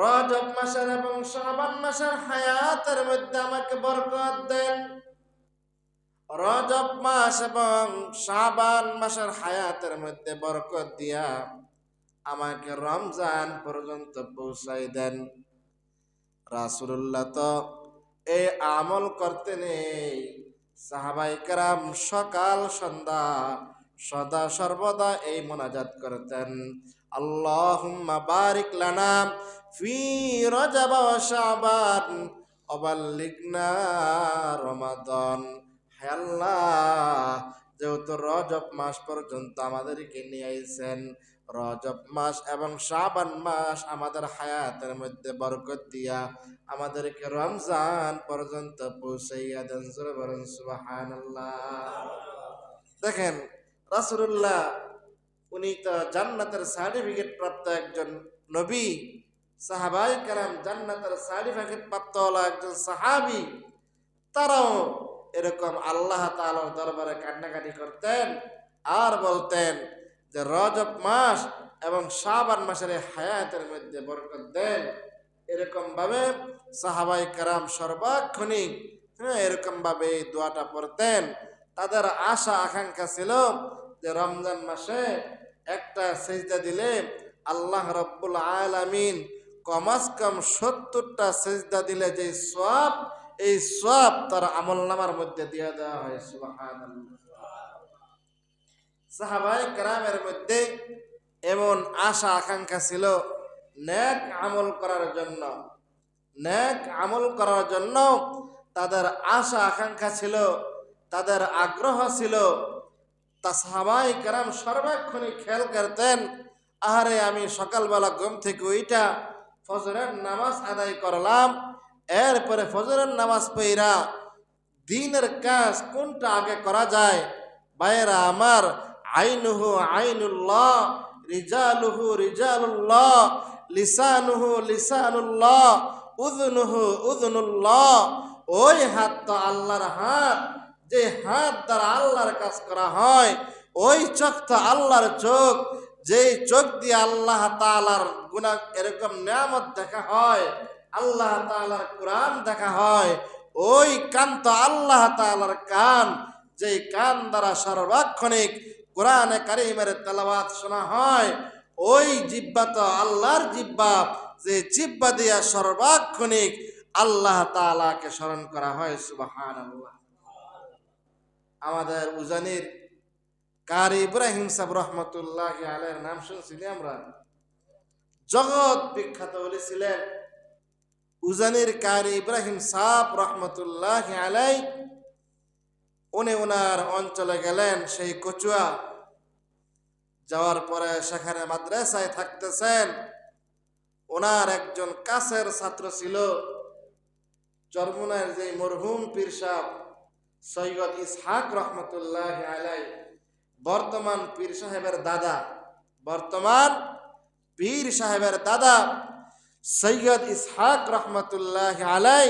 রজব মাসের এবং শাবান মাসের হায়াতের মধ্যে আমাকে বরকত দেন। রজব মাস এবং শাবান মাসের হায়াতের মধ্যে বরকত দিয়া আমাকে রমজান পর্যন্ত পৌঁছাই দেন। রাসুল্লাহ তো এই আমল করতে নেই। সাহাবাই কারাম সকাল সন্ধ্যা সদা সর্বদা এই মোনাজাত করতেন। আল্লাহুম্মা বারিক লানা ফি রজব ওয়া শাবান অবাল্লিগনা রমাদান। হে আল্লাহ, যেহেতু রজব মাস পর্যন্ত আমাদেরকে নিয়ে আইছেন রজব মাস এবং শাবান মাস আমাদের হায়াতের মধ্যে বরকত দিয়া আমাদেরকে রমজান পর্যন্ত পৌঁছাইয়া দেন। সুবহানাল্লাহ। দেখেন রাসূলুল্লাহ, উনি তো জান্নাতের সার্টিফিকেট প্রাপ্ত একজন নবী সাহাবাই কালাম জান্নাতের সার্টিফিকেট প্রাপ্ত হলো একজন সাহাবি। তারাও এরকম আল্লাহ তাআলার দরবারে কান্নাকাটি করতেন আর বলতেন যে রজব মাস এবং শাবান মাসের হায়াতের মধ্যে বরকত দেন। এরকম ভাবে সাহাবাই কারাম সর্বাক্ষণিক হ্যাঁ এরকম ভাবে এই দোয়াটা পড়তেন। তাদের আশা, আকাঙ্ক্ষা ছিল যে রমজান মাসে একটা সেজদা দিলে আল্লাহ রব্বুল আলামিন কমাস কম সত্তরটা সেজদা দিলে যে সব এই সব তার আমল নামার মধ্যে দিয়ে দেওয়া হয়, সুবহানাল্লাহ। সাহাবাই গ্রামের মধ্যে এমন আশা, আকাঙ্ক্ষা ছিল ন্যাক আমল করার জন্য। ন্যাক আমল করার জন্য তাদের আশা, আকাঙ্ক্ষা ছিল, তাদের আগ্রহ ছিল তা সাহাবাই কেরাম সর্বাক্ষণই খেয়াল করতেন, আহারে আমি সকালবেলা ঘুম থেকে ওইটা ফজরের নামাজ আদায় করলাম, এরপরে ফজরের নামাজ পইরা দিনের কাজ কোনটা আগে করা যায়? বাইরা আমার, আইনুহু আইনুল্লাহ, রিজালুহু রিজালুল্লাহ, লিসানুহু লিসানুল্লাহ, উযনুহু উযনুল্লাহ, ওই হাত তো আল্লাহর হাত। যে হাত দ্বারা আল্লাহর কাজ করা হয়, ওই চোখ তো আল্লাহর চোখ, যেই চোখ দিয়ে আল্লাহ তালার গুণা এরকম নিয়ামত দেখা হয়, আল্লাহ তাআলার কোরআন দেখা হয়, ওই কান তো আল্লাহ তালার কান, যেই কান দ্বারা সর্বাক্ষণিক কোরআনে কারিমের তেলাওয়াত শোনা হয়, ওই জিব্বা তো আল্লাহর জিব্বা যে জিব্বা দিয়া সর্বাক্ষণিক আল্লাহ তাআলাকে স্মরণ করা হয়, সুবহানাল্লাহ। আমাদের উজানির কারি ইব্রাহিম সাহেব রহমতুল্লাহ আলের নাম শুনছিলি আমরা? জগৎ বিখ্যাত বলেছিলেন উজানির কারি ইব্রাহিম সাহ রহমতুল্লাহ আলাই উনি ওনার অঞ্চলে গেলেন সেই কচুয়া। যাওয়ার পরে সেখানে মাদ্রাসায় থাকতেছেন। ওনার একজন কাছের ছাত্র ছিল চরমুনার যে মরহুম পীর সাহ সৈয়দ ইসহাক রহমতুল্লাহ আলাই বর্তমান পীর সাহেবের দাদা, বর্তমান পীর সাহেবের দাদা সৈয়দ ইসহাক রহমতুল্লাহ আলাই